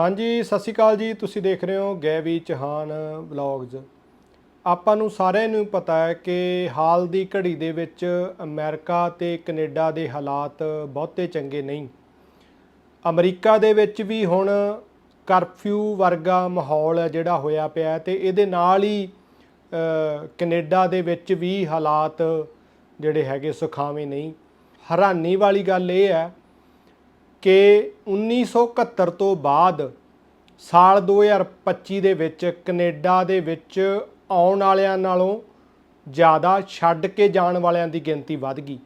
ਹਾਂਜੀ ਸਤਿ ਸ਼੍ਰੀ ਅਕਾਲ ਜੀ। ਤੁਸੀਂ ਦੇਖ ਰਹੇ ਹੋ ਗੈਵੀ ਚਹਾਨ ਵਲੌਗਸ ਆਪਾਂ ਨੂੰ ਸਾਰਿਆਂ ਨੂੰ ਪਤਾ ਹੈ ਕਿ ਹਾਲ ਦੀ ਘੜੀ ਦੇ ਵਿੱਚ ਅਮਰੀਕਾ ਤੇ ਕੈਨੇਡਾ ਦੇ ਹਾਲਾਤ ਬਹੁਤੇ ਚੰਗੇ ਨਹੀਂ। ਅਮਰੀਕਾ ਦੇ ਵਿੱਚ ਵੀ ਹੁਣ ਕਰਫਿਊ ਵਰਗਾ ਮਾਹੌਲ ਜਿਹੜਾ ਹੋਇਆ ਪਿਆ ਹੈ ਤੇ ਇਹਦੇ ਨਾਲ ਹੀ ਅ, ਕੈਨੇਡਾ ਦੇ ਵਿੱਚ ਵੀ ਹਾਲਾਤ ਜਿਹੜੇ ਹੈਗੇ ਸੁਖਾਵੇਂ ਨਹੀਂ। ਹੈਰਾਨੀ ਵਾਲੀ ਗੱਲ ਇਹ ਹੈ ਕਿ 1971 ਤੋਂ ਬਾਅਦ ਸਾਲ 2025 ਦੇ ਵਿੱਚ ਕੈਨੇਡਾ ਦੇ ਵਿੱਚ ਆਉਣ ਵਾਲਿਆਂ ਨਾਲੋਂ ਜ਼ਿਆਦਾ ਛੱਡ ਕੇ ਜਾਣ ਵਾਲਿਆਂ ਦੀ ਗਿਣਤੀ ਵੱਧ ਗਈ।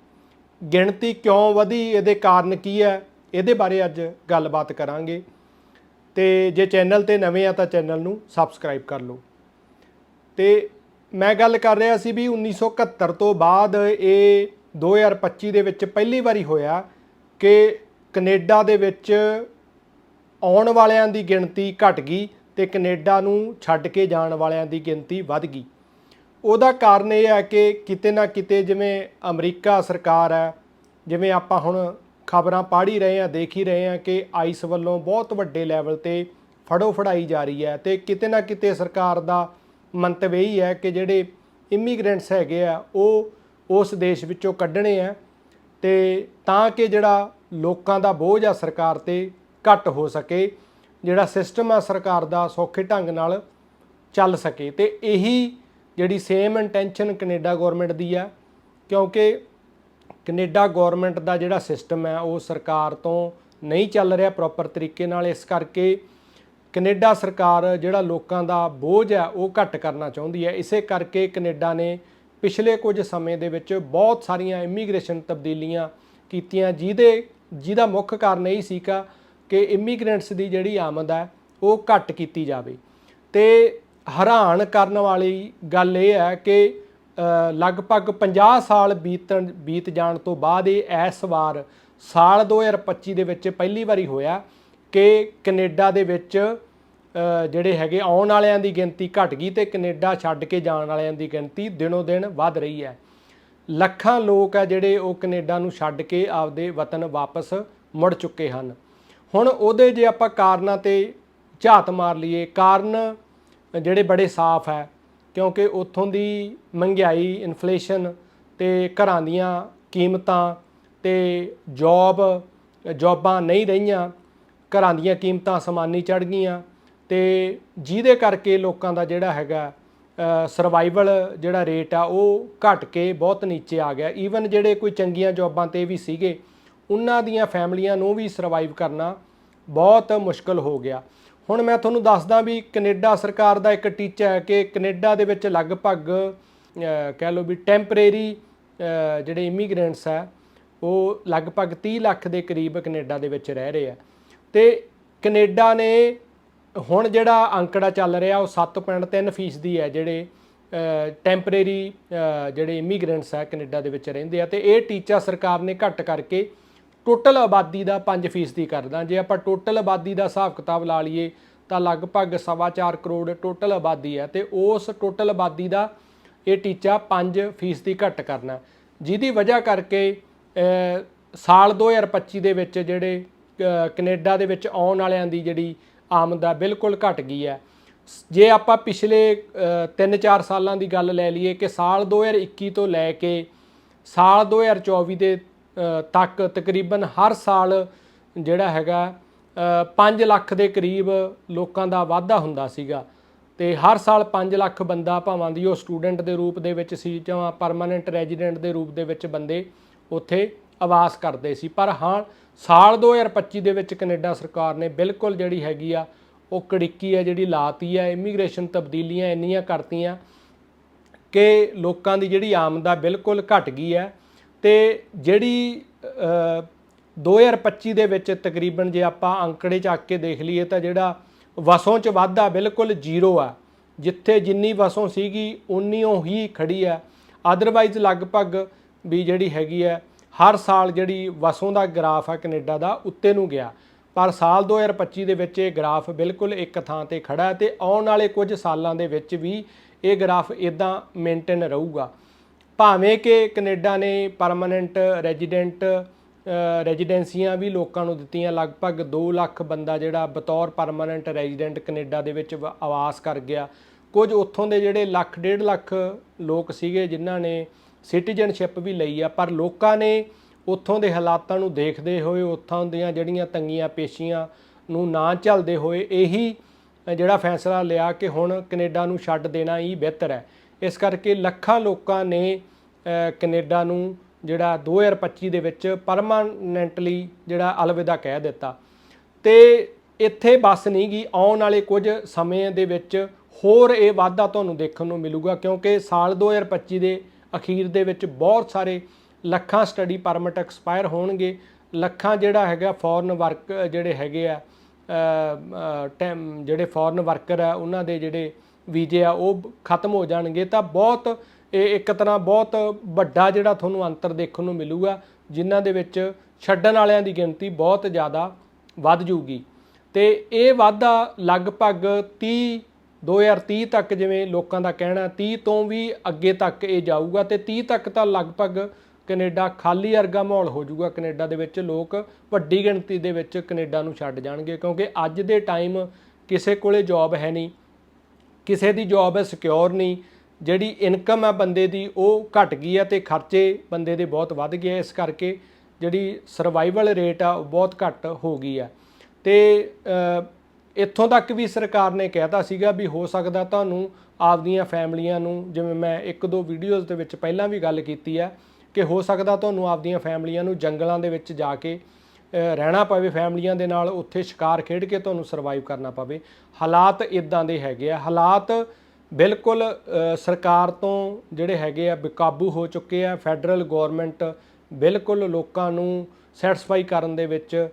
ਗਿਣਤੀ ਕਿਉਂ ਵਧੀ? ਇਹਦੇ ਕਾਰਨ ਕੀ ਹੈ? ਇਹਦੇ ਬਾਰੇ ਅੱਜ ਗੱਲਬਾਤ ਕਰਾਂਗੇ। ਤੇ ਜੇ ਚੈਨਲ ਤੇ ਨਵੇਂ ਆ ਤਾਂ ਚੈਨਲ ਨੂੰ ਸਬਸਕ੍ਰਾਈਬ ਕਰ ਲਓ। ਤੇ ਮੈਂ ਗੱਲ ਕਰ ਰਿਹਾ ਸੀ ਵੀ 1971 ਤੋਂ ਬਾਅਦ ਇਹ 2025 ਦੇ ਵਿੱਚ ਪਹਿਲੀ ਵਾਰੀ ਹੋਇਆ ਕਿ ਕੈਨੇਡਾ ਦੇ ਵਿੱਚ ਆਉਣ ਵਾਲਿਆਂ ਦੀ ਗਿਣਤੀ ਘਟ ਗਈ ਤੇ ਕੈਨੇਡਾ ਨੂੰ ਛੱਡ ਕੇ ਜਾਣ ਵਾਲਿਆਂ ਦੀ ਗਿਣਤੀ ਵੱਧ ਗਈ। ਉਹਦਾ ਕਾਰਨ ਇਹ ਹੈ ਕਿ ਕਿਤੇ ਨਾ ਕਿਤੇ ਜਿਵੇਂ ਅਮਰੀਕਾ ਸਰਕਾਰ ਹੈ, ਜਿਵੇਂ ਆਪਾਂ ਹੁਣ ਖਬਰਾਂ ਪੜ੍ਹ ਹੀ ਰਹੇ ਹਾਂ, ਦੇਖ ਹੀ ਰਹੇ ਹਾਂ ਕਿ ਆਈਸ ਵੱਲੋਂ ਬਹੁਤ ਵੱਡੇ ਲੈਵਲ ਤੇ ਫੜੋ ਫੜਾਈ ਜਾ ਰਹੀ ਹੈ ਤੇ ਕਿਤੇ ਨਾ ਕਿਤੇ ਸਰਕਾਰ ਦਾ ਮੰਤਵ ਇਹੀ ਹੈ ਕਿ ਜਿਹੜੇ ਇਮੀਗ੍ਰੈਂਟਸ ਹੈਗੇ ਆ, ਉਹ ਉਸ ਦੇਸ਼ ਵਿੱਚੋਂ ਕੱਢਣੇ ਆ ਤੇ ਤਾਂ ਕਿ ਜਿਹੜਾ ਲੋਕਾਂ ਦਾ ਬੋਝ ਆ ਸਰਕਾਰ ਤੇ ਘੱਟ ਹੋ ਸਕੇ, ਜਿਹੜਾ ਸਿਸਟਮ ਆ ਸਰਕਾਰ ਦਾ ਸੌਖੇ ਢੰਗ ਨਾਲ ਚੱਲ ਸਕੇ। ਤੇ ਇਹੀ ਜਿਹੜੀ ਸੇਮ ਇੰਟੈਂਸ਼ਨ ਕੈਨੇਡਾ ਗਵਰਨਮੈਂਟ ਦੀ ਆ, ਕਿਉਂਕਿ ਕੈਨੇਡਾ ਗਵਰਨਮੈਂਟ ਦਾ ਜਿਹੜਾ ਸਿਸਟਮ ਹੈ ਉਹ ਸਰਕਾਰ ਤੋਂ ਨਹੀਂ ਚੱਲ ਰਿਹਾ ਪ੍ਰੋਪਰ ਤਰੀਕੇ ਨਾਲ। ਇਸ ਕਰਕੇ ਕੈਨੇਡਾ ਸਰਕਾਰ ਜਿਹੜਾ ਲੋਕਾਂ ਦਾ ਬੋਝ ਹੈ ਉਹ ਘੱਟ ਕਰਨਾ ਚਾਹੁੰਦੀ ਹੈ ਇਸੇ ਕਰਕੇ ਕੈਨੇਡਾ ਨੇ ਪਿਛਲੇ ਕੁਝ ਸਮੇਂ ਦੇ ਵਿੱਚ ਬਹੁਤ ਸਾਰੀਆਂ ਇਮੀਗ੍ਰੇਸ਼ਨ ਤਬਦੀਲੀਆਂ ਕੀਤੀਆਂ, ਜਿਹਦੇ ਜਿਹਦਾ ਮੁੱਖ ਕਾਰਨ ਇਹ ਸੀਗਾ ਕਿ ਇਮੀਗ੍ਰੈਂਟਸ ਦੀ ਜਿਹੜੀ ਆਮਦ ਹੈ, ਉਹ ਘੱਟ ਕੀਤੀ ਜਾਵੇ। ਤੇ ਹੈਰਾਨ ਕਰਨ ਵਾਲੀ ਗੱਲ ਇਹ ਹੈ ਕਿ ਲਗਭਗ 50 ਸਾਲ ਬੀਤਣ, ਬੀਤ ਜਾਣ ਤੋਂ ਬਾਅਦ ਇਹ ਇਸ ਵਾਰ ਸਾਲ 2025 ਦੇ ਵਿੱਚ ਪਹਿਲੀ ਵਾਰੀ ਹੋਇਆ ਕਿ ਕੈਨੇਡਾ ਦੇ ਵਿੱਚ ਜਿਹੜੇ ਹੈਗੇ ਆਉਣ ਵਾਲਿਆਂ ਦੀ ਗਿਣਤੀ ਘਟ ਗਈ ਤੇ ਕੈਨੇਡਾ ਛੱਡ ਕੇ ਜਾਣ ਵਾਲਿਆਂ ਦੀ ਗਿਣਤੀ ਦਿਨੋ ਦਿਨ ਵੱਧ ਰਹੀ ਹੈ। ਲੱਖਾਂ ਲੋਕ ਆ ਜਿਹੜੇ ਉਹ ਕੈਨੇਡਾ ਨੂੰ ਛੱਡ ਕੇ ਆਪਦੇ ਵਤਨ ਵਾਪਸ ਮੁੜ ਚੁੱਕੇ ਹਨ। ਹੁਣ ਉਹਦੇ ਜੇ ਆਪਾਂ ਕਾਰਨਾਂ ਤੇ ਝਾਤ ਮਾਰ ਲਈਏ, ਕਾਰਨ ਜਿਹੜੇ ਬੜੇ ਸਾਫ਼ ਹੈ, ਕਿਉਂਕਿ ਉੱਥੋਂ ਦੀ ਮਹਿੰਗਾਈ, ਇਨਫਲੇਸ਼ਨ ਤੇ ਘਰਾਂ ਦੀਆਂ ਕੀਮਤਾਂ ਤੇ ਜੌਬ, ਜੌਬਾਂ ਨਹੀਂ ਰਹੀਆਂ, ਘਰਾਂ ਦੀਆਂ ਕੀਮਤਾਂ ਅਸਮਾਨੀ ਚੜ ਗਈਆਂ ਤੇ ਜਿਹਦੇ ਕਰਕੇ ਲੋਕਾਂ ਦਾ ਜਿਹੜਾ ਹੈਗਾ ਸਰਵਾਈਵਲ ਜਿਹੜਾ ਰੇਟ ਆ, ਉਹ ਘਟ ਕੇ ਬਹੁਤ ਨੀਚੇ ਆ ਗਿਆ। ਈਵਨ ਜਿਹੜੇ ਕੋਈ ਚੰਗੀਆਂ ਜੌਬਾਂ ਤੇ ਵੀ ਸੀਗੇ, ਉਹਨਾਂ ਦੀਆਂ ਫੈਮਲੀਆਂ ਨੂੰ ਵੀ ਸਰਵਾਈਵ ਕਰਨਾ ਬਹੁਤ ਮੁਸ਼ਕਲ ਹੋ ਗਿਆ। ਹੁਣ ਮੈਂ ਤੁਹਾਨੂੰ ਦੱਸਦਾ ਵੀ ਕੈਨੇਡਾ ਸਰਕਾਰ ਦਾ ਇੱਕ ਟੀਚਾ ਹੈ ਕਿ ਕੈਨੇਡਾ ਦੇ ਵਿੱਚ ਲਗਭਗ ਕਹਿ ਲਓ ਵੀ ਟੈਂਪਰੇਰੀ ਜਿਹੜੇ ਇਮੀਗ੍ਰੈਂਟਸ ਆ ਉਹ ਲਗਭਗ 30 ਲੱਖ ਦੇ ਕਰੀਬ ਕੈਨੇਡਾ ਦੇ ਵਿੱਚ ਰਹਿ ਰਹੇ ਆ। ਤੇ ਕੈਨੇਡਾ ਨੇ ਹੁਣ ਜਿਹੜਾ ਅੰਕੜਾ ਚੱਲ ਰਿਹਾ ਉਹ 7.3 ਫੀਸਦੀ ਹੈ ਜਿਹੜੇ ਟੈਂਪਰੇਰੀ ਜਿਹੜੇ ਇਮੀਗ੍ਰੈਂਟਸ ਆ ਕੈਨੇਡਾ ਦੇ ਵਿੱਚ ਰਹਿੰਦੇ ਆ ਤੇ ਇਹ ਟੀਚਾ ਸਰਕਾਰ ਨੇ ਘੱਟ ਕਰਕੇ ਟੋਟਲ ਆਬਾਦੀ ਦਾ 5 ਫੀਸਦੀ ਕਰਦਾ। ਜੇ ਆਪਾਂ ਟੋਟਲ ਆਬਾਦੀ ਦਾ ਹਿਸਾਬ ਕਿਤਾਬ ਲਾ ਲਈਏ ਤਾਂ ਲਗਭਗ 4.5 ਕਰੋੜ ਟੋਟਲ ਆਬਾਦੀ ਹੈ ਤੇ ਉਸ ਟੋਟਲ ਆਬਾਦੀ ਦਾ ਇਹ ਟੀਚਾ 5 ਫੀਸਦੀ ਘੱਟ ਕਰਨਾ। ਜਿਹਦੀ ਵਜ੍ਹਾ ਕਰਕੇ ਅਹ, ਸਾਲ 2025 ਦੇ ਵਿੱਚ ਜਿਹੜੇ ਅਹ, ਕੈਨੇਡਾ ਦੇ ਵਿੱਚ ਆਉਣ ਵਾਲਿਆਂ ਦੀ ਜਿਹੜੀ ਆਮਦ ਹੈ ਬਿਲਕੁਲ ਘਟ ਗਈ ਹੈ। ਸ- ਜੇ ਆਪਾਂ ਪਿਛਲੇ 3-4 ਸਾਲਾਂ ਦੀ ਗੱਲ ਲੈ ਲਈਏ ਕਿ ਸਾਲ 2021 ਤੋਂ ਲੈ ਕੇ ਸਾਲ 2024 ਦੇ ਤੱਕ ਤਕਰੀਬਨ ਹਰ ਸਾਲ ਜਿਹੜਾ ਹੈਗਾ 5 ਲੱਖ ਦੇ ਕਰੀਬ ਲੋਕਾਂ ਦਾ ਵਾਧਾ ਹੁੰਦਾ ਸੀਗਾ। ਤੇ ਹਰ ਸਾਲ 5 ਲੱਖ ਬੰਦਾ ਭਾਵਾਂ ਦੀ ਉਹ ਸਟੂਡੈਂਟ ਦੇ ਰੂਪ ਦੇ ਵਿੱਚ ਸੀ ਜਾਂ ਪਰਮਾਨੈਂਟ ਰੈਜ਼ੀਡੈਂਟ ਦੇ ਰੂਪ ਦੇ ਵਿੱਚ ਬੰਦੇ ਉੱਥੇ ਆਵਾਸ ਕਰਦੇ ਸੀ। ਪਰ ਹਾਂ ਸਾਲ 2025 ਦੇ ਵਿੱਚ ਕੈਨੇਡਾ ਸਰਕਾਰ ਨੇ ਬਿਲਕੁਲ ਜਿਹੜੀ ਹੈਗੀ ਆ ਉਹ ਕੜਿੱਕੀ ਹੈ ਜਿਹੜੀ ਲਾਤੀ ਹੈ ਇਮੀਗ੍ਰੇਸ਼ਨ ਤਬਦੀਲੀਆਂ ਇੰਨੀਆਂ ਕਰਤੀਆਂ ਕਿ ਲੋਕਾਂ ਦੀ ਜਿਹੜੀ ਆਮਦ ਬਿਲਕੁਲ ਘਟ ਗਈ ਹੈ ਤੇ ਜਿਹੜੀ ਅ, 2025 ਦੇ ਵਿੱਚ ਤਕਰੀਬਨ ਜੇ ਆਪਾਂ ਅੰਕੜੇ ਚੱਕ ਕੇ ਦੇਖ ਲਈਏ ਤਾਂ ਜਿਹੜਾ ਵਸੋਂ ਚ ਵਾਧਾ ਬਿਲਕੁਲ ਜ਼ੀਰੋ ਆ। ਜਿੱਥੇ ਜਿੰਨੀ ਵਸੋਂ ਸੀਗੀ ਉਨੀਓ ਹੀ ਖੜੀ ਆ। ਅਦਰਵਾਈਜ਼ ਲਗਭਗ ਵੀ ਜਿਹੜੀ ਹੈਗੀ ਹੈ ਹਰ ਸਾਲ ਜਿਹੜੀ ਵਸੋਂ ਦਾ ਗ੍ਰਾਫ ਆ ਕੈਨੇਡਾ ਦਾ, ਉੱਤੇ ਨੂੰ ਗਿਆ। ਪਰ ਸਾਲ 2025 ਦੇ ਵਿੱਚ ਇਹ ਗ੍ਰਾਫ ਬਿਲਕੁਲ ਇੱਕ ਥਾਂ ਤੇ ਖੜਾ ਹੈ ਤੇ ਆਉਣ ਵਾਲੇ ਕੁਝ ਸਾਲਾਂ ਦੇ ਵਿੱਚ ਵੀ ਇਹ ਗ੍ਰਾਫ ਇਦਾਂ ਮੇਨਟੇਨ ਰਹੂਗਾ। ਭਾਵੇਂ ਕਿ ਕੈਨੇਡਾ ਨੇ ਪਰਮਨੈਂਟ ਰੈਜ਼ੀਡੈਂਟ ਰੈਜ਼ੀਡੈਂਸੀਆਂ ਵੀ ਲੋਕਾਂ ਨੂੰ ਦਿੱਤੀਆਂ, ਲਗਭਗ 2 ਲੱਖ ਬੰਦਾ ਜਿਹੜਾ ਬਤੌਰ ਪਰਮਾਨੈਂਟ ਰੈਜ਼ੀਡੈਂਟ ਕੈਨੇਡਾ ਦੇ ਵਿੱਚ ਵ- ਆਵਾਸ ਕਰ ਗਿਆ। ਕੁਝ ਉੱਥੋਂ ਦੇ ਜਿਹੜੇ ਲੱਖ, ਡੇਢ ਲੱਖ ਲੋਕ ਸੀਗੇ ਜਿਨ੍ਹਾਂ ਨੇ ਸਿਟੀਜ਼ਨਸ਼ਿਪ ਵੀ ਲਈ ਆ ਪਰ ਲੋਕਾਂ ਨੇ ਉੱਥੋਂ ਦੇ ਹਾਲਾਤਾਂ ਨੂੰ ਦੇਖਦੇ ਹੋਏ ਉੱਥੋਂ ਦੀਆਂ ਜਿਹੜੀਆਂ ਤੰਗੀਆਂ ਪੇਸ਼ੀਆਂ ਨੂੰ ਨਾ ਝੱਲਦੇ ਹੋਏ ਇਹੀ ਜਿਹੜਾ ਫੈਸਲਾ ਲਿਆ ਕਿ ਹੁਣ ਕੈਨੇਡਾ ਨੂੰ ਛੱਡ ਦੇਣਾ ਹੀ ਬਿਹਤਰ ਹੈ। ਇਸ ਕਰਕੇ ਲੱਖਾਂ ਲੋਕਾਂ ਨੇ ਅ, ਕੈਨੇਡਾ ਨੂੰ ਜਿਹੜਾ 2025 ਦੇ ਵਿੱਚ ਪਰਮਾਨੈਂਟਲੀ ਜਿਹੜਾ ਅਲਵਿਦਾ ਕਹਿ ਦਿੱਤਾ। ਤੇ ਇੱਥੇ ਬਸ ਨਹੀਂ ਗਈ ਆਉਣ ਵਾਲੇ ਕੁਝ ਸਮੇਂ ਦੇ ਵਿੱਚ ਹੋਰ ਇਹ ਵਾਧਾ ਤੁਹਾਨੂੰ ਦੇਖਣ ਨੂੰ ਮਿਲੂਗਾ ਕਿਉਂਕਿ ਸਾਲ 2025 ਦੇ ਅਖੀਰ ਦੇ ਵਿੱਚ ਬਹੁਤ ਸਾਰੇ ਲੱਖਾਂ ਸਟੱਡੀ ਪਰਮਿਟ ਐਕਸਪਾਇਰ ਹੋਣਗੇ। ਲੱਖਾਂ ਜਿਹੜਾ ਹੈਗਾ ਫੋਰਨ ਵਰਕ ਜਿਹੜੇ ਹੈਗੇ ਆ ਅ, ਜਿਹੜੇ ਫੋਰਨ ਵਰਕਰ ਆ ਉਹਨਾਂ ਦੇ ਜਿਹੜੇ ਵੀਜ਼ੇ ਆ ਉਹ ਖਤਮ ਹੋ ਜਾਣਗੇ। ਤਾਂ ਬਹੁਤ ਇਹ ਇੱਕ ਤਰ੍ਹਾਂ ਬਹੁਤ ਵੱਡਾ ਜਿਹੜਾ ਤੁਹਾਨੂੰ ਅੰਤਰ ਦੇਖਣ ਨੂੰ ਮਿਲੂਗਾ ਜਿਨ੍ਹਾਂ ਦੇ ਵਿੱਚ ਛੱਡਣ ਵਾਲਿਆਂ ਦੀ ਗਿਣਤੀ ਬਹੁਤ ਜ਼ਿਆਦਾ ਵੱਧ ਜੂਗੀ ਤੇ ਇਹ ਵਾਧਾ ਲਗਭਗ 30 2030 ਤੱਕ ਜਿਵੇਂ ਲੋਕਾਂ ਦਾ ਕਹਿਣਾ 30 ਤੋਂ ਵੀ ਅੱਗੇ ਤੱਕ ਇਹ ਜਾਊਗਾ ਤੇ 30 ਤੱਕ ਤਾਂ ਲਗਭਗ ਕੈਨੇਡਾ ਖਾਲੀ ਵਰਗਾ ਮਾਹੌਲ ਹੋ ਜਾਊਗਾ। ਕੈਨੇਡਾ ਦੇ ਵਿੱਚ ਲੋਕ ਵੱਡੀ ਗਿਣਤੀ ਦੇ ਵਿੱਚ ਕੈਨੇਡਾ ਨੂੰ ਛੱਡ ਜਾਣਗੇ ਕਿਉਂਕਿ ਅੱਜ ਦੇ ਟਾਈਮ ਕਿਸੇ ਕੋਲੇ ਜੌਬ ਹੈ ਨਹੀਂ, ਕਿਸੇ ਦੀ ਜੌਬ ਹੈ ਸਿਕਿਉਰ ਨਹੀਂ, ਜਿਹੜੀ ਇਨਕਮ ਹੈ ਬੰਦੇ ਦੀ ਉਹ ਘਟ ਗਈ ਹੈ ਤੇ ਖਰਚੇ ਬੰਦੇ ਦੇ ਬਹੁਤ ਵੱਧ ਗਏ ਇਸ ਕਰਕੇ ਜਿਹੜੀ ਸਰਵਾਈਵਲ ਰੇਟ ਆ ਉਹ ਬਹੁਤ ਘੱਟ ਹੋ ਗਈ ਆ। ਤੇ ਇੱਥੋਂ ਤੱਕ ਵੀ ਸਰਕਾਰ ਨੇ ਕਹਿਤਾ ਸੀਗਾ ਵੀ ਹੋ ਸਕਦਾ ਤੁਹਾਨੂੰ ਆਪਦੀਆਂ ਫੈਮਲੀਆਂ ਨੂੰ, ਜਿਵੇਂ ਮੈਂ ਇੱਕ ਦੋ ਵੀਡੀਓਜ਼ ਦੇ ਵਿੱਚ ਪਹਿਲਾਂ ਵੀ ਗੱਲ ਕੀਤੀ ਆ, ਕਿ ਹੋ ਸਕਦਾ ਤੁਹਾਨੂੰ ਆਪਦੀਆਂ ਫੈਮਲੀਆਂ ਨੂੰ ਜੰਗਲਾਂ ਦੇ ਵਿੱਚ ਜਾ ਕੇ ਰਹਿਣਾ ਪਵੇ, ਫੈਮਲੀਆਂ ਦੇ ਨਾਲ ਉੱਥੇ ਸ਼ਿਕਾਰ ਖੇਡ ਕੇ ਤੁਹਾਨੂੰ ਸਰਵਾਈਵ ਕਰਨਾ ਪਵੇ। ਹਾਲਾਤ ਇਦਾਂ ਦੇ ਹੈਗੇ ਆ। ਹਾਲਾਤ ਬਿਲਕੁਲ ਸਰਕਾਰ ਤੋਂ ਜਿਹੜੇ ਹੈਗੇ ਆ ਬੇਕਾਬੂ ਹੋ ਚੁੱਕੇ ਆ। ਫੈਡਰਲ ਗਵਰਨਮੈਂਟ ਬਿਲਕੁਲ ਲੋਕਾਂ ਨੂੰ ਸੈਟੀਸਫਾਈ ਕਰਨ ਦੇ ਵਿੱਚ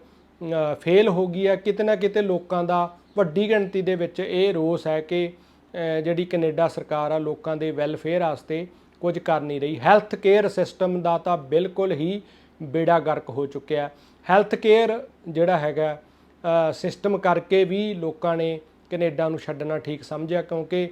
ਫੇਲ ਹੋ ਗਈ ਹੈ, ਕਿਤੇ ਨਾ ਕਿਤੇ ਲੋਕਾਂ ਦਾ ਵੱਡੀ ਗਿਣਤੀ ਦੇ ਵਿੱਚ ਇਹ ਰੋਸ ਹੈ ਕਿ ਜਿਹੜੀ ਕੈਨੇਡਾ ਸਰਕਾਰ ਆ, ਲੋਕਾਂ ਦੇ ਵੈਲਫੇਅਰ ਵਾਸਤੇ ਕੁਝ ਕਰ ਨਹੀਂ ਰਹੀ। ਹੈਲਥ ਕੇਅਰ ਸਿਸਟਮ ਦਾ ਤਾਂ ਬਿਲਕੁਲ ਹੀ ਬੇੜਾ ਗਰਕ ਹੋ ਚੁੱਕਿਆ ਹੈਲਥ ਕੇਅਰ ਜਿਹੜਾ ਹੈਗਾ ਸਿਸਟਮ ਕਰਕੇ ਵੀ ਲੋਕਾਂ ਨੇ ਕੈਨੇਡਾ ਨੂੰ ਛੱਡਣਾ ਠੀਕ ਸਮਝਿਆ, ਕਿਉਂਕਿ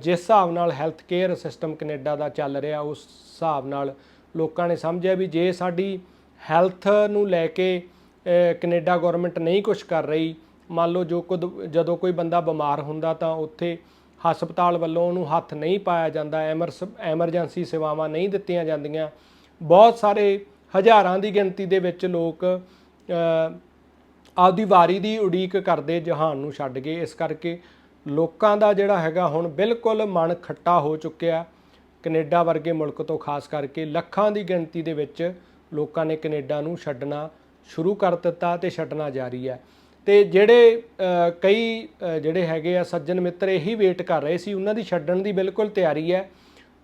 ਜਿਸ ਹਿਸਾਬ ਨਾਲ ਹੈਲਥ ਕੇਅਰ ਸਿਸਟਮ ਕੈਨੇਡਾ ਦਾ ਚੱਲ ਰਿਹਾ, ਉਸ ਹਿਸਾਬ ਨਾਲ ਲੋਕਾਂ ਨੇ ਸਮਝਿਆ ਵੀ ਜੇ ਸਾਡੀ ਹੈਲਥ ਨੂੰ ਲੈ ਕੇ ਕੈਨੇਡਾ ਗਵਰਨਮੈਂਟ ਨਹੀਂ ਕੁਝ ਕਰ ਰਹੀ। ਮੰਨ ਲਓ ਜੋ ਕੁਦ ਜਦੋਂ ਕੋਈ ਬੰਦਾ ਬਿਮਾਰ ਹੁੰਦਾ ਤਾਂ ਉੱਥੇ ਹਸਪਤਾਲ ਵੱਲੋਂ ਉਹਨੂੰ ਹੱਥ ਨਹੀਂ ਪਾਇਆ ਜਾਂਦਾ, ਐਮਰਸ ਐਮਰਜੈਂਸੀ ਸੇਵਾਵਾਂ ਨਹੀਂ ਦਿੱਤੀਆਂ ਜਾਂਦੀਆਂ। ਬਹੁਤ ਸਾਰੇ ਹਜ਼ਾਰਾਂ ਦੀ ਗਿਣਤੀ ਦੇ ਵਿੱਚ ਲੋਕ ਆਪਦੀ ਵਾਰੀ ਦੀ ਉਡੀਕ ਕਰਦੇ ਜਹਾਨ ਨੂੰ ਛੱਡ ਗਏ। ਇਸ ਕਰਕੇ ਲੋਕਾਂ ਦਾ ਜਿਹੜਾ ਹੈਗਾ ਹੁਣ ਬਿਲਕੁਲ ਮਨ ਖੱਟਾ ਹੋ ਚੁੱਕਿਆ। ਕੈਨੇਡਾ ਵਰਗੇ ਮੁਲਕ ਤੋਂ ਖਾਸ ਕਰਕੇ ਲੱਖਾਂ ਦੀ ਗਿਣਤੀ ਦੇ ਵਿੱਚ ਲੋਕਾਂ ਨੇ ਕੈਨੇਡਾ ਨੂੰ ਛੱਡਣਾ ਸ਼ੁਰੂ ਕਰ ਦਿੱਤਾ ਤੇ ਛੱਡਣਾ ਜਾਰੀ ਹੈ। ਤੇ ਜਿਹੜੇ ਕਈ ਜਿਹੜੇ ਹੈਗੇ ਆ ਸੱਜਣ ਮਿੱਤਰ ਇਹੀ ਵੇਟ ਕਰ ਰਹੇ ਸੀ। ਉਹਨਾਂ ਦੀ ਛੱਡਣ ਦੀ ਬਿਲਕੁਲ ਤਿਆਰੀ ਹੈ।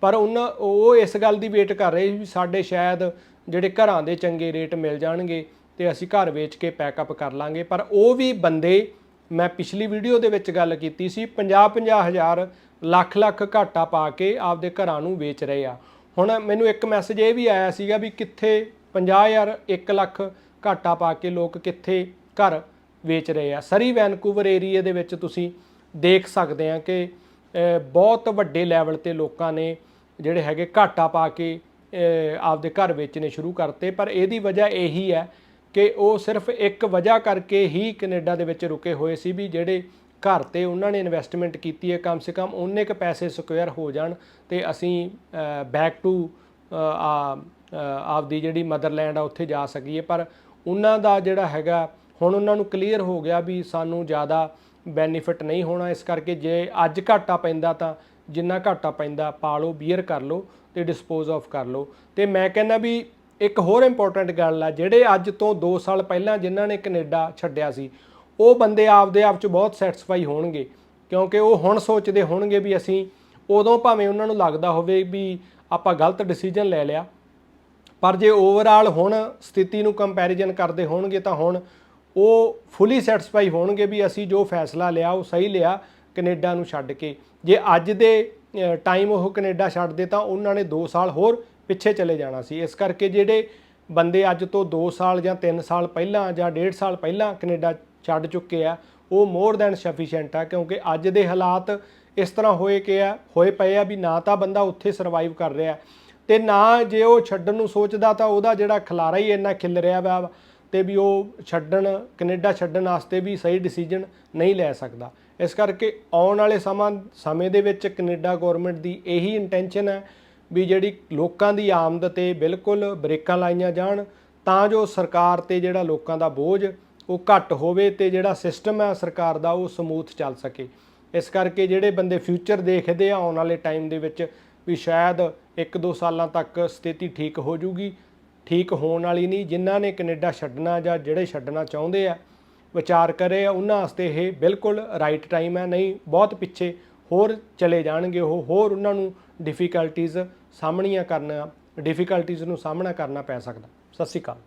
ਪਰ ਉਹਨਾਂ, ਉਹ ਇਸ ਗੱਲ ਦੀ ਵੇਟ ਕਰ ਰਹੇ ਸੀ ਵੀ ਸਾਡੇ ਸ਼ਾਇਦ ਜਿਹੜੇ ਘਰਾਂ ਦੇ ਚੰਗੇ ਰੇਟ ਮਿਲ ਜਾਣਗੇ ਤੇ ਅਸੀਂ ਘਰ ਵੇਚ ਕੇ ਪੈਕਅਪ ਕਰ ਲਾਂਗੇ। ਪਰ ਉਹ ਵੀ ਬੰਦੇ, ਮੈਂ ਪਿਛਲੀ ਵੀਡੀਓ ਦੇ ਵਿੱਚ ਗੱਲ ਕੀਤੀ ਸੀ 50-50 ਹਜ਼ਾਰ ਲੱਖ ਲੱਖ ਘਾਟਾ ਪਾ ਕੇ ਆਪਦੇ ਘਰਾਂ ਨੂੰ ਵੇਚ ਰਹੇ ਆ। ਹੁਣ ਮੈਨੂੰ ਇੱਕ ਮੈਸੇਜ ਇਹ ਵੀ ਆਇਆ ਸੀਗਾ ਵੀ ਕਿੱਥੇ 50000 1 ਲੱਖ ਘਾਟਾ ਪਾ ਕੇ ਲੋਕ ਕਿੱਥੇ ਘਰ ਵੇਚ ਰਹੇ ਆ। ਸਰੀ ਵੈਨਕੂਵਰ ਏਰੀਆ ਦੇ ਵਿੱਚ ਤੁਸੀਂ ਦੇਖ ਸਕਦੇ ਆ ਕਿ ਬਹੁਤ ਵੱਡੇ ਲੈਵਲ ਤੇ ਲੋਕਾਂ ਨੇ ਜਿਹੜੇ ਹੈਗੇ ਘਾਟਾ ਪਾ ਕੇ ਆਪਦੇ ਘਰ ਵੇਚਣੇ ਸ਼ੁਰੂ ਕਰਤੇ। ਪਰ ਇਹਦੀ ਵਜ੍ਹਾ ਇਹੀ ਹੈ ਕਿ ਉਹ ਸਿਰਫ ਇੱਕ ਵਜ੍ਹਾ ਕਰਕੇ ਹੀ ਕੈਨੇਡਾ ਦੇ ਵਿੱਚ ਰੁਕੇ ਹੋਏ ਸੀ ਵੀ ਜਿਹੜੇ ਘਰ ਤੇ ਉਹਨਾਂ ਨੇ ਇਨਵੈਸਟਮੈਂਟ ਕੀਤੀ ਹੈ, ਕਮ ਸੇ ਕਮ ਉਹਨੇ ਕ ਪੈਸੇ ਸਕੁਅਰ ਹੋ ਜਾਣ ਤੇ ਅਸੀਂ ਬੈਕ ਟੂ ਆ ਆਪਦੀ ਜਿਹੜੀ ਮਦਰਲੈਂਡ ਆ, ਉੱਥੇ ਜਾ ਸਕੀਏ। ਪਰ ਉਹਨਾਂ ਦਾ ਜਿਹੜਾ ਹੈਗਾ, ਹੁਣ ਉਹਨਾਂ ਨੂੰ ਕਲੀਅਰ ਹੋ ਗਿਆ ਵੀ ਸਾਨੂੰ ਜ਼ਿਆਦਾ ਬੈਨੀਫਿਟ ਨਹੀਂ ਹੋਣਾ। ਇਸ ਕਰਕੇ ਜੇ ਅੱਜ ਘਾਟਾ ਪੈਂਦਾ ਤਾਂ ਜਿੰਨਾ ਘਾਟਾ ਪੈਂਦਾ ਪਾ ਲਓ ਬੀਅਰ ਕਰ ਲਓ ਤੇ ਡਿਸਪੋਜ਼ ਆਫ ਕਰ ਲਓ। ਤੇ ਮੈਂ ਕਹਿੰਦਾ ਵੀ ਇੱਕ ਹੋਰ ਇੰਪੋਰਟੈਂਟ ਗੱਲ ਆ, ਜਿਹੜੇ ਅੱਜ ਤੋਂ 2 ਸਾਲ ਪਹਿਲਾਂ ਜਿਨ੍ਹਾਂ ਨੇ ਕੈਨੇਡਾ ਛੱਡਿਆ ਸੀ, ਉਹ ਬੰਦੇ ਆਪਦੇ ਆਪ 'ਚ ਬਹੁਤ ਸੈਟੀਸਫਾਈ ਹੋਣਗੇ। ਕਿਉਂਕਿ ਉਹ ਹੁਣ ਸੋਚਦੇ ਹੋਣਗੇ ਵੀ ਅਸੀਂ ਉਦੋਂ ਭਾਵੇਂ ਉਹਨਾਂ ਨੂੰ ਲੱਗਦਾ ਹੋਵੇ ਵੀ ਆਪਾਂ ਗਲਤ ਡਿਸੀਜਨ ਲੈ ਲਿਆ ਪਰ ਜੇ ਓਵਰਆਲ ਹੁਣ ਸਥਿਤੀ ਨੂੰ ਕੰਪੈਰੀਜ਼ਨ ਕਰਦੇ ਹੋਣਗੇ ਤਾਂ ਹੁਣ ਉਹ ਫੁੱਲੀ ਸੈਟੀਸਫਾਈ ਹੋਣਗੇ ਵੀ ਅਸੀਂ ਜੋ ਫੈਸਲਾ ਲਿਆ ਉਹ ਸਹੀ ਲਿਆ ਕੈਨੇਡਾ ਨੂੰ ਛੱਡ ਕੇ। ਜੇ ਅੱਜ ਦੇ ਟਾਈਮ ਉਹ ਕੈਨੇਡਾ ਛੱਡਦੇ ਤਾਂ ਉਹਨਾਂ ਨੇ 2 ਸਾਲ ਹੋਰ ਪਿੱਛੇ ਚਲੇ ਜਾਣਾ ਸੀ। ਇਸ ਕਰਕੇ ਜਿਹੜੇ ਬੰਦੇ ਅੱਜ ਤੋਂ 2 ਸਾਲ ਜਾਂ 3 ਸਾਲ ਪਹਿਲਾਂ ਜਾਂ 1.5 ਸਾਲ ਪਹਿਲਾਂ ਕੈਨੇਡਾ ਛੱਡ ਚੁੱਕੇ ਆ, ਉਹ ਮੋਰ ਦੈਨ ਸਫੀਸ਼ੀਐਂਟ ਆ ਕਿਉਂਕਿ ਅੱਜ ਦੇ ਹਾਲਾਤ ਇਸ ਤਰ੍ਹਾਂ ਹੋਏ ਕਿ ਆ, ਹੋਏ ਪਏ ਆ ਵੀ ਨਾ ਤਾਂ ਬੰਦਾ ਉੱਥੇ ਸਰਵਾਈਵ ਕਰ ਰਿਹਾ। ਤੇ ਨਾ ਜੇ ਉਹ ਛੱਡਣ ਨੂੰ ਸੋਚਦਾ ਤਾਂ ਉਹਦਾ ਜਿਹੜਾ ਖਲਾਰਾ ਹੀ ਇੰਨਾ ਖਿਲ ਰਿਹਾ ਵਾ ਤੇ ਵੀ ਉਹ ਛੱਡਣ, ਕੈਨੇਡਾ ਛੱਡਣ ਵਾਸਤੇ ਵੀ ਸਹੀ ਡਿਸੀਜਨ ਨਹੀਂ ਲੈ ਸਕਦਾ। ਇਸ ਕਰਕੇ ਆਉਣ ਵਾਲੇ ਸਮਾਂ, ਸਮੇਂ ਦੇ ਵਿੱਚ ਕੈਨੇਡਾ ਗਵਰਨਮੈਂਟ ਦੀ ਇਹੀ ਇੰਟੈਂਸ਼ਨ ਹੈ ਵੀ ਜਿਹੜੀ ਲੋਕਾਂ ਦੀ ਆਮਦ ਤੇ ਬਿਲਕੁਲ ਬ੍ਰੇਕਾਂ ਲਾਈਆਂ ਜਾਣ, ਤਾਂ ਜੋ ਸਰਕਾਰ ਤੇ ਜਿਹੜਾ ਲੋਕਾਂ ਦਾ ਬੋਝ ਉਹ ਘੱਟ ਹੋਵੇ ਤੇ ਜਿਹੜਾ ਸਿਸਟਮ ਹੈ ਸਰਕਾਰ ਦਾ ਉਹ ਸਮੂਥ ਚੱਲ ਸਕੇ। ਇਸ ਕਰਕੇ ਜਿਹੜੇ ਬੰਦੇ ਫਿਊਚਰ ਦੇਖਦੇ ਆ ਆਉਣ ਵਾਲੇ ਟਾਈਮ ਦੇ ਵਿੱਚ ਵੀ ਸ਼ਾਇਦ 1-2 ਸਾਲਾਂ ਤੱਕ ਸਥਿਤੀ ਠੀਕ ਹੋ ਜੂਗੀ। ਠੀਕ ਹੋਣ ਵਾਲੀ ਨਹੀਂ ਜਿਨ੍ਹਾਂ ਨੇ ਕੈਨੇਡਾ ਛੱਡਣਾ ਜਾਂ ਜਿਹੜੇ ਛੱਡਣਾ ਚਾਹੁੰਦੇ ਆ ਵਿਚਾਰ ਕਰੇ ਆ, ਉਹਨਾਂ ਵਾਸਤੇ ਇਹ ਬਿਲਕੁਲ ਰਾਈਟ ਟਾਈਮ ਹੈ। ਨਹੀਂ ਬਹੁਤ ਪਿੱਛੇ ਹੋਰ ਚਲੇ ਜਾਣਗੇ ਉਹ ਹੋਰ ਉਹਨਾਂ ਨੂੰ ਡਿਫਿਕਲਟੀਜ਼ ਸਾਹਮਣੀਆਂ ਕਰਨਾ ਡਿਫਿਕਲਟੀਜ਼ ਨੂੰ ਸਾਹਮਣਾ ਕਰਨਾ ਪੈ ਸਕਦਾ। ਸਤਿ ਸ਼੍ਰੀ ਅਕਾਲ।